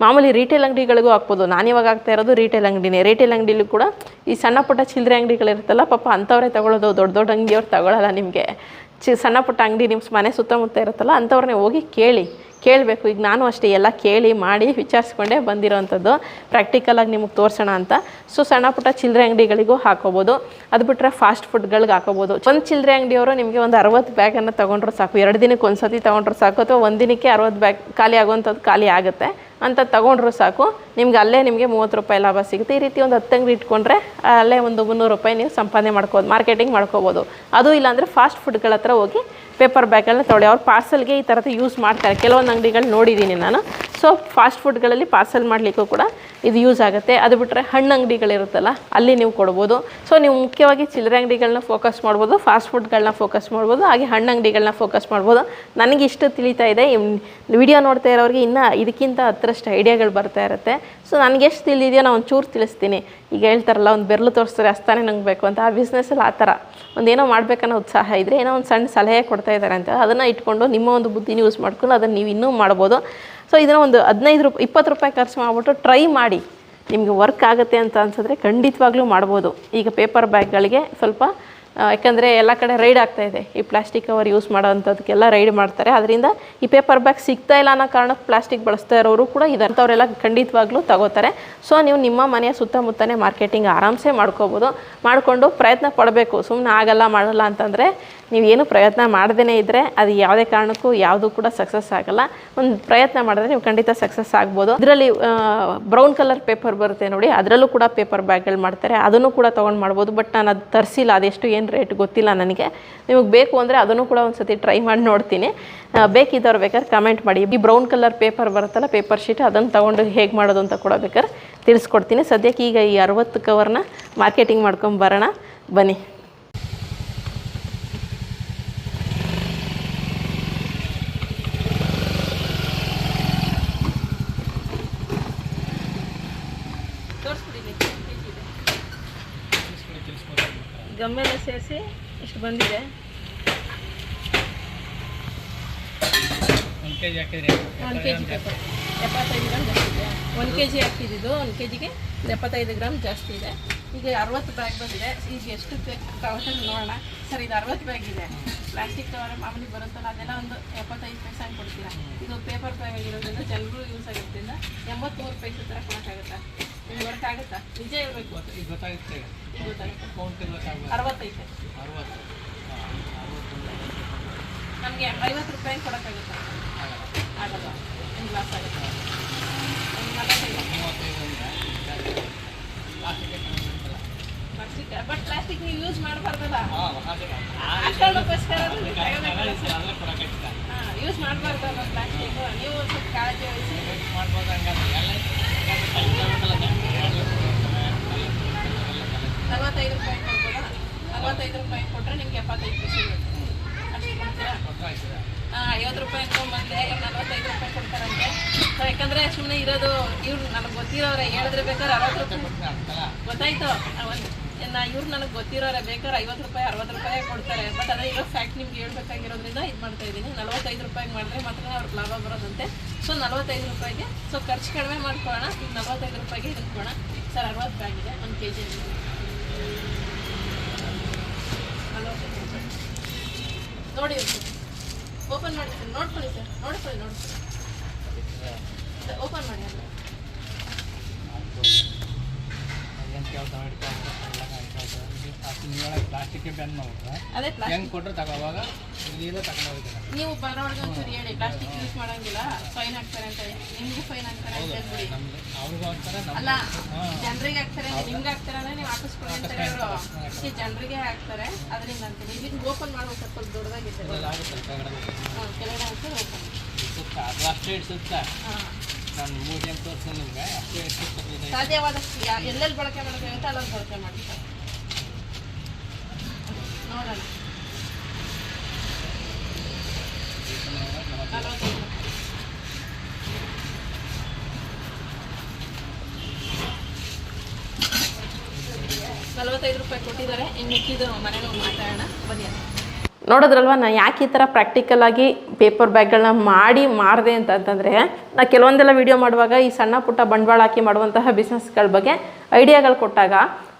ಮಾಮೂಲಿ ರಿಟೇಲ್ ಅಂಗಡಿಗಳಿಗೂ ಹಾಕ್ಬೋದು. ನಾನು ಇವಾಗ ಆಗ್ತಾ ಇರೋದು ರಿಟೇಲ್ ಅಂಗಡಿನೇ. ರಿಟೇಲ್ ಅಂಗಡಿಲಿ ಕೂಡ ಈ ಸಣ್ಣ ಪುಟ್ಟ ಚಿಲ್ಲರೆ ಅಂಗಡಿಗಳಿರುತ್ತಲ್ಲ, ಪಾಪ ಅಂಥವ್ರೇ ತಗೊಳ್ಳೋದು, ದೊಡ್ಡ ದೊಡ್ಡ ಅಂಗಡಿಯವ್ರು ತಗೊಳ್ಳಲ್ಲ ನಿಮಗೆ. ಚಿ, ಸಣ್ಣ ಪುಟ್ಟ ಅಂಗಡಿ ನಿಮ್ಮ ಮನೆ ಸುತ್ತಮುತ್ತ ಇರುತ್ತಲ್ಲ, ಅಂಥವ್ರನ್ನೇ ಹೋಗಿ ಕೇಳಿ. ಕೇಳಬೇಕು. ಈಗ ನಾನು ಅಷ್ಟೇ ಎಲ್ಲ ಕೇಳಿ, ಮಾಡಿ ವಿಚಾರಿಸ್ಕೊಂಡೇ ಬಂದಿರೋವಂಥದ್ದು ಪ್ರಾಕ್ಟಿಕಲಾಗಿ ನಿಮಗೆ ತೋರಿಸೋಣ ಅಂತ. ಸೊ ಸಣ್ಣ ಪುಟ್ಟ ಚಿಲ್ಲರೆ ಅಂಗಡಿಗಳಿಗೂ ಹಾಕೋಬೋದು. ಅದು ಬಿಟ್ಟರೆ ಫಾಸ್ಟ್ ಫುಡ್ಗಳಿಗೆ ಹಾಕೋಬೋದು. ಒಂದು ಚಿಲ್ಲರೆ ಅಂಗಡಿಯವರು ನಿಮಗೆ ಒಂದು ಅರವತ್ತು ಬ್ಯಾಗನ್ನು ತೊಗೊಂಡ್ರು ಸಾಕು. ಎರಡು ದಿನಕ್ಕೆ ಒಂದು ಸತಿ ತೊಗೊಂಡ್ರು ಸಾಕು. ಅಥವಾ ಒಂದು ದಿನಕ್ಕೆ ಅರವತ್ತು ಬ್ಯಾಗ್ ಖಾಲಿ ಆಗುವಂಥದ್ದು ಖಾಲಿ ಆಗುತ್ತೆ. ಅಂತ ತಗೊಂಡ್ರು ಸಾಕು. ನಿಮ್ಗೆ ಅಲ್ಲೇ ನಿಮಗೆ ಮೂವತ್ತು ರೂಪಾಯಿ ಲಾಭ ಸಿಗುತ್ತೆ. ಈ ರೀತಿ ಒಂದು ಹತ್ತು ಅಂಗಡಿ ಇಟ್ಕೊಂಡ್ರೆ ಅಲ್ಲೇ ಒಂದು ಮುನ್ನೂರು ರೂಪಾಯಿ ನೀವು ಸಂಪಾದನೆ ಮಾಡ್ಕೋಬೋದು, ಮಾರ್ಕೆಟಿಂಗ್ ಮಾಡ್ಕೋಬೋದು. ಅದು ಇಲ್ಲಾಂದರೆ ಫಾಸ್ಟ್ ಫುಡ್ಗಳ ಹತ್ರ ಹೋಗಿ ಪೇಪರ್ ಬ್ಯಾಗ್ಗಳನ್ನ ತೊಳೆ. ಅವ್ರು ಪಾರ್ಸಲ್ಗೆ ಈ ಥರದ ಯೂಸ್ ಮಾಡ್ತಾರೆ. ಕೆಲವೊಂದು ಅಂಗಡಿಗಳು ನೋಡಿದ್ದೀನಿ ನಾನು. ಸೊ ಫಾಸ್ಟ್ ಫುಡ್ಗಳಲ್ಲಿ ಪಾರ್ಸಲ್ ಮಾಡಲಿಕ್ಕೂ ಕೂಡ ಇದು ಯೂಸ್ ಆಗುತ್ತೆ. ಅದು ಬಿಟ್ಟರೆ ಹಣ್ಣು ಅಂಗಡಿಗಳಿರುತ್ತಲ್ಲ, ಅಲ್ಲಿ ನೀವು ಕೊಡ್ಬೋದು. ಸೊ ನೀವು ಮುಖ್ಯವಾಗಿ ಚಿಲ್ಲರೆ ಅಂಗಡಿಗಳನ್ನ ಫೋಕಸ್ ಮಾಡ್ಬೋದು ಫಾಸ್ಟ್ ಫುಡ್ಗಳನ್ನ ಫೋಕಸ್ ಮಾಡ್ಬೋದು, ಹಾಗೆ ಹಣ್ಣು ಅಂಗಡಿಗಳನ್ನ ಫೋಕಸ್ ಮಾಡ್ಬೋದು. ನನಗೆ ಇಷ್ಟು ತಿಳಿತಾ ಇದೆ. ವಿಡಿಯೋ ನೋಡ್ತಾ ಇರೋರಿಗೆ ಇನ್ನೂ ಇದಕ್ಕಿಂತ ಹತ್ತರಷ್ಟು ಐಡಿಯಾಗಳು ಬರ್ತಾ ಇರುತ್ತೆ. ಸೊ ನನಗೆ ಎಷ್ಟು ತಿಳಿದೆಯೋ ನಾನು ಒಂಚೂರು ತಿಳಿಸ್ತೀನಿ. ಈಗ ಹೇಳ್ತಾರಲ್ಲ, ಒಂದು ಬೆರಳು ತೋರಿಸ್ತಾರೆ ಅಸ್ತಾನೆ ನಂಗೆ ಬೇಕು ಅಂತ. ಆ ಬಿಸ್ನೆಸ್ಸಲ್ಲಿ ಆ ಥರ. ಒಂದೇನೋ ಮಾಡಬೇಕನ್ನೋ ಉತ್ಸಾಹ ಇದ್ದರೆ ಏನೋ ಒಂದು ಸಣ್ಣ ಸಲಹೆ ಕೊಡ್ತಾ ಇದ್ದಾರೆ ಅಂತ ಅದನ್ನು ಇಟ್ಕೊಂಡು ನಿಮ್ಮ ಒಂದು ಬುದ್ಧಿನ ಯೂಸ್ ಮಾಡ್ಕೊಂಡು ಅದನ್ನು ನೀವು ಇನ್ನೂ ಮಾಡ್ಬೋದು. ಸೊ ಇದನ್ನು ಒಂದು ಹದಿನೈದು ರೂಪಾಯಿ ಇಪ್ಪತ್ತು ರೂಪಾಯಿ ಖರ್ಚು ಮಾಡಿಬಿಟ್ಟು ಟ್ರೈ ಮಾಡಿ. ನಿಮಗೆ ವರ್ಕ್ ಆಗುತ್ತೆ ಅಂತ ಅನ್ಸಿದ್ರೆ ಖಂಡಿತವಾಗ್ಲೂ ಮಾಡ್ಬೋದು. ಈಗ ಪೇಪರ್ ಬ್ಯಾಗ್ಗಳಿಗೆ ಸ್ವಲ್ಪ ಯಾಕಂದರೆ ಎಲ್ಲ ಕಡೆ ರೈಡ್ ಆಗ್ತಾ ಇದೆ. ಈ ಪ್ಲಾಸ್ಟಿಕ್ ಕವರ್ ಯೂಸ್ ಮಾಡೋವಂಥದ್ದಕ್ಕೆಲ್ಲ ರೈಡ್ ಮಾಡ್ತಾರೆ. ಅದರಿಂದ ಈ ಪೇಪರ್ ಬ್ಯಾಗ್ ಸಿಗ್ತಾ ಇಲ್ಲ ಅನ್ನೋ ಕಾರಣಕ್ಕೆ ಪ್ಲಾಸ್ಟಿಕ್ ಬಳಸ್ತಾ ಇರೋರು ಕೂಡ ಇದಂಥವರೆಲ್ಲ ಖಂಡಿತವಾಗ್ಲೂ ತಗೋತಾರೆ. ಸೊ ನೀವು ನಿಮ್ಮ ಮನೆಯ ಸುತ್ತಮುತ್ತನೇ ಮಾರ್ಕೆಟಿಂಗ್ ಆರಾಮ್ಸೆ ಮಾಡ್ಕೋಬೋದು. ಮಾಡಿಕೊಂಡು ಪ್ರಯತ್ನ ಪಡಬೇಕು. ಸುಮ್ಮನೆ ಆಗಲ್ಲ ಮಾಡಲ್ಲ ಅಂತಂದರೆ ನೀವೇನು ಪ್ರಯತ್ನ ಮಾಡದೇ ಇದ್ದರೆ ಅದು ಯಾವುದೇ ಕಾರಣಕ್ಕೂ ಯಾವುದೂ ಕೂಡ ಸಕ್ಸಸ್ ಆಗಲ್ಲ. ಒಂದು ಪ್ರಯತ್ನ ಮಾಡಿದ್ರೆ ನೀವು ಖಂಡಿತ ಸಕ್ಸಸ್ ಆಗ್ಬೋದು. ಇದರಲ್ಲಿ ಬ್ರೌನ್ ಕಲರ್ ಪೇಪರ್ ಬರುತ್ತೆ ನೋಡಿ. ಅದರಲ್ಲೂ ಕೂಡ ಪೇಪರ್ ಬ್ಯಾಗ್ಗಳು ಮಾಡ್ತಾರೆ. ಅದನ್ನು ಕೂಡ ತೊಗೊಂಡು ಮಾಡ್ಬೋದು. ಬಟ್ ನಾನು ಅದು ತರಿಸಿಲ್ಲ. ಅದೆಷ್ಟು ರೇಟ್ ಗೊತ್ತಿಲ್ಲ ನನಗೆ. ನಿಮಗೆ ಬೇಕು ಅಂದರೆ ಅದನ್ನು ಕೂಡ ಒಂದು ಸತಿ ಟ್ರೈ ಮಾಡಿ ನೋಡ್ತೀನಿ. ಬೇಕಿದ್ದವ್ರು ಬೇಕಾದ್ರೆ ಕಮೆಂಟ್ ಮಾಡಿ. ಈ ಬ್ರೌನ್ ಕಲರ್ ಪೇಪರ್ ಬರುತ್ತಲ್ಲ ಪೇಪರ್ ಶೀಟ್ ಅದನ್ನು ತೊಗೊಂಡು ಹೇಗೆ ಮಾಡೋದು ಅಂತ ಕೂಡ ಬೇಕಾದ್ರೆ ತಿಳಿಸ್ಕೊಡ್ತೀನಿ. ಸದ್ಯಕ್ಕೆ ಈಗ ಈ ಅರವತ್ತು ಕವರ್ನ ಮಾರ್ಕೆಟಿಂಗ್ ಮಾಡ್ಕೊಂಡು ಬರೋಣ. ಬನ್ನಿ. ಗಮ್ಮೆಲ್ಲ ಸೇರಿಸಿ ಇಷ್ಟು ಬಂದಿದೆ. ಒಂದು ಕೆ ಜಿ ಎಪ್ಪತ್ತೈದು ಗ್ರಾಮ್ ಜಾಸ್ತಿ ಇದೆ. ಒಂದು ಕೆ ಜಿ ಹಾಕಿದ್ದು ಒಂದು ಕೆ ಜಿಗೆ ಎಪ್ಪತ್ತೈದು ಗ್ರಾಮ್ ಜಾಸ್ತಿ ಇದೆ. ಈಗ ಅರವತ್ತು ಬ್ಯಾಗ್ ಬಂದಿದೆ. ಈಗ ಎಷ್ಟು ತಗೊಂಡು ನೋಡೋಣ. ಸರ್ ಇದು ಅರವತ್ತು ಬ್ಯಾಗ್ ಇದೆ. ಪ್ಲಾಸ್ಟಿಕ್ ಕವರ್ ಮಾಮೂಲಿ ಬರುತ್ತಲ್ಲ ಅದೆಲ್ಲ ಒಂದು ಎಪ್ಪತ್ತೈದು ಪೈಸೆ ಹಂಗೆ ಕೊಡ್ತೀರಾ ಇದು ಪೇಪರ್ ಬ್ಯಾಗ್ ಆಗಿರೋದ್ರಿಂದ ಜನರು ಯೂಸ್ ಆಗೋದ್ರಿಂದ ಎಂಬತ್ತ್ಮೂರು ಪೈಸೆ ಥರ ಕೊಡೋಕ್ಕಾಗುತ್ತಾ? ಆಗುತ್ತಾ ನಿಜ ಇರಬೇಕು ಈಗ ಗೊತ್ತಾಗುತ್ತೆ. ಈಗ ಗೊತ್ತಾಗುತ್ತೆ? ಕೌಂಟ್ ಗೊತ್ತಾಗ್ಬೋದು ಅರವತ್ತೈತೆ. ಅರವತ್ತು. ನಮಗೆ ಐವತ್ತು ರೂಪಾಯಿ ಕೊಡೋಕ್ಕಾಗುತ್ತಾ? ಆಗಲ್ಲ. ನಿಮ್ಗೆ ಲಾಸ್ ಆಗುತ್ತೆ. ಪ್ಲಾಸ್ಟಿಕ್ ಬಟ್ ಪ್ಲಾಸ್ಟಿಕ್ ನೀವು ಯೂಸ್ ಮಾಡಬಾರ್ದಲ್ಲ. ಯೂಸ್ ಮಾಡಬಾರ್ದಲ್ಲ ಪ್ಲಾಸ್ಟಿಕ್. ನೀವು ಸ್ವಲ್ಪ ಕಾಳಜಿ ವಹಿಸಿ. ಮಾಡ್ಬೋದು ಹಂಗಂದ್ರೆ. ಎಲ್ಲ ನಲವತ್ತೈದು ರೂಪಾಯಿ ಕೊಡ್ಬೋದಾ? ನಲವತ್ತೈದು ರೂಪಾಯಿ ಕೊಟ್ಟರೆ ನಿಮ್ಗೆ ಎಪ್ಪತ್ತೈದು ಪೈಸೆ ಅಷ್ಟು ಕೊಡ್ತೀರಾ ಐವತ್ತು ರೂಪಾಯಿ ತೊಗೊಂಬಂದೆ ಈಗ ನಲವತ್ತೈದು ರೂಪಾಯಿ ಕೊಡ್ತಾರಂತೆ. ಯಾಕಂದರೆ ಸುಮ್ಮನೆ ಇರೋದು ಇವ್ರು ನನಗೆ ಗೊತ್ತಿರೋರೆ, ಹೇಳಿದ್ರೆ ಬೇಕಾದ್ರೆ ಅರವತ್ತು ರೂಪಾಯಿ. ಗೊತ್ತಾಯ್ತು? ಒಂದು ನಾ ಇವ್ರು ನನಗೆ ಗೊತ್ತಿರೋರೆ ಬೇಕಾದ್ರೆ ಐವತ್ತು ರೂಪಾಯಿ, ಅರವತ್ತು ರೂಪಾಯಿ ಕೊಡ್ತಾರೆ. ಬಟ್ ಅದೇ ಇರೋ ಫ್ಯಾಕ್ಟ್ ನಿಮ್ಗೆ ಹೇಳ್ಬೇಕಾಗಿರೋದ್ರಿಂದ ಇದು ಮಾಡ್ತಾ ಇದ್ದೀನಿ ನಲವತ್ತೈದು ರೂಪಾಯಿಗೆ ಮಾಡಿದ್ರೆ ಮಾತ್ರ ಅವ್ರಿಗೆ ಲಾಭ ಬರೋದಂತೆ. ಸೊ ನಲವತ್ತೈದು ರೂಪಾಯಿಗೆ ಸೊ ಖರ್ಚು ಕಡಿಮೆ ಮಾಡ್ಕೊಳ್ಳೋಣ. ಈಗ ನಲವತ್ತೈದು ರೂಪಾಯಿಗೆ ತಿನ್ಕೋಣ ಸರ್, ಅರವತ್ತು ರೂಪಾಯಿ ಆಗಿದೆ. ಒಂದು ಕೆ ಜಿ ನೋಡಿ ಓಪನ್ ಮಾಡಿ ಸರ್. ನೋಡ್ಕೊಳ್ಳಿ ಸರ್. ನೋಡ್ಕೊಳ್ಳಿ ನೋಡ್ಕೊಳ್ಳಿ. ಓಪನ್ ಮಾಡಿ ಅಲ್ಲ ಪ್ಲಾಸ್ಟಿಕ್ ಬ್ಯಾನ್ ಮಾಡ್ಬಿಟ್ರೆ ಅದೇ ಪ್ಲಾಸ್ಟಿಕ್ ಹೆಂಗೆ ಕೊಟ್ಟರೆ ತಗೋವಾಗ ಇಲ್ಲಿಂದ ತಗೊಂಡು ನೀವು ಬರೋರ್ಗೆ ಒಂಚೂರು ಹೇಳಿ ಪ್ಲಾಸ್ಟಿಕ್ ಯೂಸ್ ಮಾಡಂಗಿಲ್ಲ. ಫೈನ್ ಹಾಕ್ತಾರೆ ಅಂತ ನಿಮಗೂ ಫೈನ್ ಹಾಕ್ತಾರೆ ಅಂತ ಹೇಳ್ಬಿಡಿ ಅವ್ರಿಗೂ ಅಂತಾರೆ ಅಲ್ಲ ಜನರಿಗೆ ಹಾಕ್ತಾರೆ ನಿಮ್ಗೆ ಹಾಕ್ತಾರೆ ಅಂದ್ರೆ ನೀವು ಹಾಕಿಸ್ಕೊಳ್ಳಿ ಅಂತ ಹೇಳೋ. ಈ ಜನರಿಗೆ ಹಾಕ್ತಾರೆ ಅದರಿಂದ ಅಂತ ಇದನ್ನ ಓಪನ್ ಮಾಡ್ಬೇಕು ಸ್ವಲ್ಪ ದೊಡ್ಡದಾಗಿದೆ ಕೆಳಗಡೆ ಹಾಕ್ತಾರೆ ಓಪನ್ ಇಡ್ಸುತ್ತಾ ಅದು ಅಷ್ಟೇ ಇಡ್ಸುತ್ತಾ ನಾನು ಮೂರು ಜನ ತೋರಿಸ್ತೀನಿ ನಿಮ್ಗೆ ಅಷ್ಟೇ ಸಾಧ್ಯವಾದಷ್ಟು ಎಲ್ಲೆಲ್ಲಿ ಬಳಕೆ ಮಾಡಬೇಕಾಗುತ್ತೆ ಅಲ್ಲೊಂದು ಬಳಕೆ ಮಾಡಿ. ಸರ್ ನಲವತ್ತೈದು ರೂಪಾಯಿ ಕೊಟ್ಟಿದ್ದಾರೆ. ಇನ್ನು ಮಾತಾಡೋಣ. ಬನ್ನಿ. ನೋಡಿದ್ರಲ್ವ, ನಾ ಯಾಕೆ ಈ ಥರ ಪ್ರಾಕ್ಟಿಕಲ್ ಆಗಿ ಪೇಪರ್ ಬ್ಯಾಗ್ಗಳನ್ನ ಮಾಡಿ ಮಾರಿದೆ ಅಂತಂತಂದರೆ ನಾ ಕೆಲವೊಂದೆಲ್ಲ ವೀಡಿಯೋ ಮಾಡುವಾಗ ಈ ಸಣ್ಣ ಪುಟ್ಟ ಬಂಡವಾಳ ಹಾಕಿ ಮಾಡುವಂತಹ ಬಿಸ್ನೆಸ್ಗಳ ಬಗ್ಗೆ ಐಡಿಯಾಗಳು ಕೊಟ್ಟಾಗ,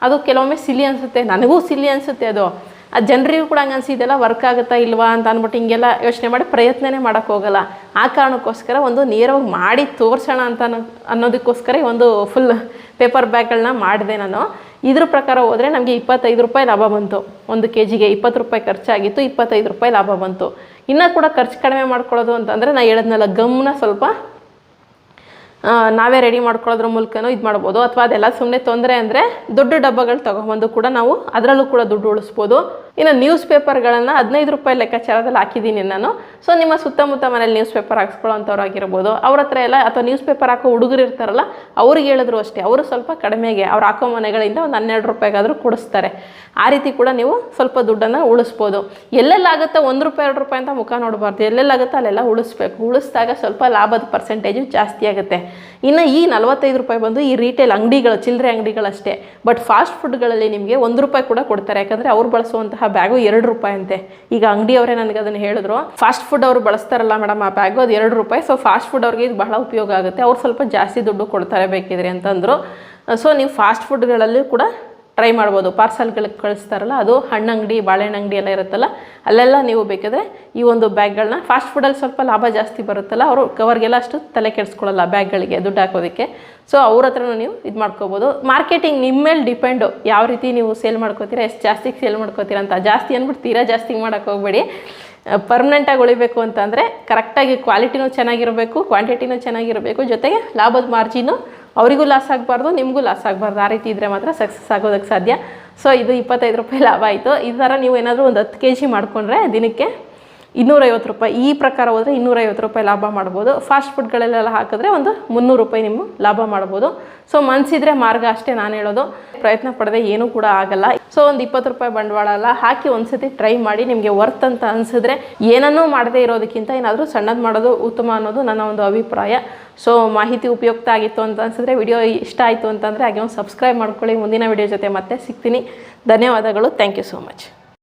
ಅದು ಕೆಲವೊಮ್ಮೆ ಸಿಲಿ ಅನಿಸುತ್ತೆ. ನನಗೂ ಸಿಲಿ ಅನಿಸುತ್ತೆ ಅದು. ಆ ಜನರಿಗೂ ಕೂಡ ಹಂಗೆ ಅನಿಸಿದೆಲ್ಲ ವರ್ಕ್ ಆಗುತ್ತಾ ಇಲ್ವಾ ಅಂತ ಅಂದ್ಬಿಟ್ಟು ಹಿಂಗೆಲ್ಲ ಯೋಚನೆ ಮಾಡಿ ಪ್ರಯತ್ನನೇ ಮಾಡೋಕ್ಕೋಗಲ್ಲ. ಆ ಕಾರಣಕ್ಕೋಸ್ಕರ ಒಂದು ನೇರವಾಗಿ ಮಾಡಿ ತೋರಿಸೋಣ ಅಂತ ಅನ್ನೋ- ಅನ್ನೋದಕ್ಕೋಸ್ಕರ ಒಂದು ಫುಲ್ ಪೇಪರ್ ಬ್ಯಾಗ್ಗಳನ್ನ ಮಾಡಿದೆ ನಾನು. ಇದ್ರ ಪ್ರಕಾರ ಹೋದರೆ ನಮಗೆ ಇಪ್ಪತ್ತೈದು ರೂಪಾಯಿ ಲಾಭ ಬಂತು. ಒಂದು ಕೆ ಜಿಗೆ ಇಪ್ಪತ್ತು ರೂಪಾಯಿ ಖರ್ಚಾಗಿತ್ತು, ಇಪ್ಪತ್ತೈದು ರೂಪಾಯಿ ಲಾಭ ಬಂತು. ಇನ್ನೂ ಕೂಡ ಖರ್ಚು ಕಡಿಮೆ ಮಾಡ್ಕೊಳ್ಳೋದು ಅಂತಂದರೆ ನಾನು ಹೇಳಿದ್ನಲ್ಲ, ಗಮ್ನ ಸ್ವಲ್ಪ ನಾವೇ ರೆಡಿ ಮಾಡ್ಕೊಳ್ಳೋದ್ರ ಮೂಲಕನೂ ಇದು ಮಾಡ್ಬೋದು. ಅಥವಾ ಅದೆಲ್ಲ ಸುಮ್ಮನೆ ತೊಂದರೆ ಅಂದರೆ ದೊಡ್ಡ ಡಬ್ಬಗಳು ತೊಗೊಬಂದು ಕೂಡ ನಾವು ಅದರಲ್ಲೂ ಕೂಡ ದುಡ್ಡು ಉಳಿಸ್ಬೋದು. ಇನ್ನು ನ್ಯೂಸ್ ಪೇಪರ್ಗಳನ್ನು ಹದಿನೈದು ರೂಪಾಯಿ ಲೆಕ್ಕಾಚಾರದಲ್ಲಿ ಹಾಕಿದ್ದೀನಿ ನಾನು. ಸೊ ನಿಮ್ಮ ಸುತ್ತಮುತ್ತ ಮನೇಲಿ ನ್ಯೂಸ್ ಪೇಪರ್ ಹಾಕ್ಸ್ಕೊಳ್ಳೋಂಥವ್ರು ಆಗಿರ್ಬೋದು ಅವ್ರ ಹತ್ರ ಎಲ್ಲ ಅಥವಾ ನ್ಯೂಸ್ ಪೇಪರ್ ಹಾಕೋ ಹುಡುಗರು ಇರ್ತಾರಲ್ಲ, ಅವ್ರಿಗೆ ಹೇಳಿದ್ರು ಅಷ್ಟೇ. ಅವರು ಸ್ವಲ್ಪ ಕಡಿಮೆಗೆ, ಅವ್ರು ಹಾಕೋ ಮನೆಗಳಿಂದ ಒಂದು ಹನ್ನೆರಡು ರೂಪಾಯಿಗಾದರೂ ಕೊಡಿಸ್ತಾರೆ. ಆ ರೀತಿ ಕೂಡ ನೀವು ಸ್ವಲ್ಪ ದುಡ್ಡನ್ನು ಉಳಿಸ್ಬೋದು. ಎಲ್ಲೆಲ್ಲಾಗುತ್ತೆ ಒಂದು ರೂಪಾಯಿ, ಎರಡು ರೂಪಾಯಿ ಅಂತ ಮುಖ ನೋಡಬಾರ್ದು. ಎಲ್ಲೆಲ್ಲಾಗುತ್ತೆ ಅಲ್ಲೆಲ್ಲ ಉಳಿಸ್ಬೇಕು. ಉಳಿಸಿದಾಗ ಸ್ವಲ್ಪ ಲಾಭದ ಪರ್ಸೆಂಟೇಜು ಜಾಸ್ತಿ ಆಗುತ್ತೆ. ಇನ್ನು ಈ ನಲವತ್ತೈದು ರೂಪಾಯಿ ಬಂದು ಈ ರೀಟೇಲ್ ಅಂಗಡಿಗಳು, ಚಿಲ್ಲರೆ ಅಂಗಡಿಗಳಷ್ಟೇ. ಬಟ್ ಫಾಸ್ಟ್ ಫುಡ್ಗಳಲ್ಲಿ ನಿಮಗೆ ಒಂದು ರೂಪಾಯಿ ಕೂಡ ಕೊಡ್ತಾರೆ. ಯಾಕಂದರೆ ಅವ್ರು ಬಳಸುವಂತಹ ಬ್ಯಾಗು ಎರಡು ರೂಪಾಯಿ ಅಂತೆ ಈಗ ಅಂಗಡಿಯವರೇ ನನಗೆ ಅದನ್ನು ಹೇಳಿದ್ರು. ಫಾಸ್ಟ್ ಫುಡ್ ಅವರು ಬಳಸ್ತಾರಲ್ಲ ಮೇಡಮ್ ಆ ಬ್ಯಾಗು ಅದು ಎರಡು ರೂಪಾಯಿ. ಸೊ ಫಾಸ್ಟ್ ಫುಡ್ ಅವ್ರಿಗೆ ಇದು ಬಹಳ ಉಪಯೋಗ ಆಗುತ್ತೆ. ಅವ್ರು ಸ್ವಲ್ಪ ಜಾಸ್ತಿ ದುಡ್ಡು ಕೊಡ್ತಾರೆ ಬೇಕಿದ್ರೆ ಅಂತಂದರು. ಸೊ ನೀವು ಫಾಸ್ಟ್ ಫುಡ್ಗಳಲ್ಲಿ ಕೂಡ ಟ್ರೈ ಮಾಡ್ಬೋದು. ಪಾರ್ಸಲ್ಗಳಿಗೆ ಕಳಿಸ್ತಾರಲ್ಲ, ಅದು ಹಣ್ಣಂಗಡಿ ಬಾಳೆಹಣ್ಣು ಅಂಗಡಿ ಎಲ್ಲ ಇರುತ್ತಲ್ಲ, ಅಲ್ಲೆಲ್ಲ ನೀವು ಬೇಕಾದರೆ ಈ ಒಂದು ಬ್ಯಾಗ್ಗಳನ್ನ ಫಾಸ್ಟ್ ಫುಡಲ್ಲಿ ಸ್ವಲ್ಪ ಲಾಭ ಜಾಸ್ತಿ ಬರುತ್ತಲ್ಲ, ಅವರು ಕವರ್ಗೆಲ್ಲ ಅಷ್ಟು ತಲೆ ಕೆಡಿಸ್ಕೊಳ್ಳಲ್ಲ ಬ್ಯಾಗ್ಗಳಿಗೆ ದುಡ್ಡು ಹಾಕೋದಕ್ಕೆ. ಸೊ ಅವ್ರ ಹತ್ರನೂ ನೀವು ಇದು ಮಾಡ್ಕೋಬೋದು. ಮಾರ್ಕೆಟಿಂಗ್ ನಿಮ್ಮ ಮೇಲೆ ಡಿಪೆಂಡು ಯಾವ ರೀತಿ ನೀವು ಸೇಲ್ ಮಾಡ್ಕೋತೀರಾ, ಎಷ್ಟು ಜಾಸ್ತಿ ಸೇಲ್ ಮಾಡ್ಕೋತೀರಾ ಅಂತ. ಜಾಸ್ತಿ ಅಂದ್ಬಿಟ್ಟು ತೀರಾ ಜಾಸ್ತಿ ಮಾಡೋಕ್ಕೆ ಹೋಗಬೇಡಿ. ಪರ್ಮನೆಂಟಾಗಿ ಉಳಿಬೇಕು ಅಂತಂದರೆ ಕರೆಕ್ಟಾಗಿ ಕ್ವಾಲಿಟಿನೂ ಚೆನ್ನಾಗಿರಬೇಕು ಕ್ವಾಂಟಿಟಿನೂ ಚೆನ್ನಾಗಿರಬೇಕು, ಜೊತೆಗೆ ಲಾಭದ ಮಾರ್ಜಿನು ಅವರಿಗೂ ಲಾಸ್ ಆಗಬಾರ್ದು, ನಿಮಗೂ ಲಾಸ್ ಆಗಬಾರ್ದು. ಆ ರೀತಿ ಇದ್ದರೆ ಮಾತ್ರ ಸಕ್ಸಸ್ ಆಗೋದಕ್ಕೆ ಸಾಧ್ಯ. ಸೊ ಇದು ಇಪ್ಪತ್ತೈದು ರೂಪಾಯಿ ಲಾಭ ಆಯಿತು. ಈ ಥರ ನೀವು ಏನಾದರೂ ಒಂದು ಹತ್ತು ಕೆ ಜಿ ಮಾಡಿಕೊಂಡ್ರೆ ದಿನಕ್ಕೆ ಇನ್ನೂರೈವತ್ತು ರೂಪಾಯಿ, ಈ ಪ್ರಕಾರ ಹೋದರೆ ಇನ್ನೂರೈವತ್ತು ರೂಪಾಯಿ ಲಾಭ ಮಾಡ್ಬೋದು. ಫಾಸ್ಟ್ ಫುಡ್ಗಳಲ್ಲೆಲ್ಲ ಹಾಕಿದ್ರೆ ಒಂದು ಮುನ್ನೂರು ರೂಪಾಯಿ ನಿಮ್ಮ ಲಾಭ ಮಾಡ್ಬೋದು. ಸೊ ಮನಸ್ಸಿದ್ರೆ ಮಾರ್ಗ ಅಷ್ಟೇ ನಾನು ಹೇಳೋದು. ಪ್ರಯತ್ನ ಪಡದೆ ಏನೂ ಕೂಡ ಆಗಲ್ಲ. ಸೊ ಒಂದು ಇಪ್ಪತ್ತು ರೂಪಾಯಿ ಬಂಡವಾಳ ಅಲ್ಲ ಹಾಕಿ ಒಂದ್ಸತಿ ಟ್ರೈ ಮಾಡಿ ನಿಮಗೆ ವರ್ತ್ ಅಂತ ಅನಿಸಿದ್ರೆ ಏನನ್ನೂ ಮಾಡದೇ ಇರೋದಕ್ಕಿಂತ ಏನಾದರೂ ಸಣ್ಣದು ಮಾಡೋದು ಉತ್ತಮ ಅನ್ನೋದು ನನ್ನ ಒಂದು ಅಭಿಪ್ರಾಯ. ಸೊ ಮಾಹಿತಿ ಉಪಯುಕ್ತ ಆಗಿತ್ತು ಅಂತ ಅನಿಸಿದ್ರೆ ವಿಡಿಯೋ ಇಷ್ಟ ಆಯಿತು ಅಂತಂದರೆ ಹಾಗೆ ಒಂದು ಸಬ್ಸ್ಕ್ರೈಬ್ ಮಾಡ್ಕೊಳ್ಳಿ. ಮುಂದಿನ ವಿಡಿಯೋ ಜೊತೆ ಮತ್ತೆ ಸಿಗ್ತೀನಿ. ಧನ್ಯವಾದಗಳು. Thank you so much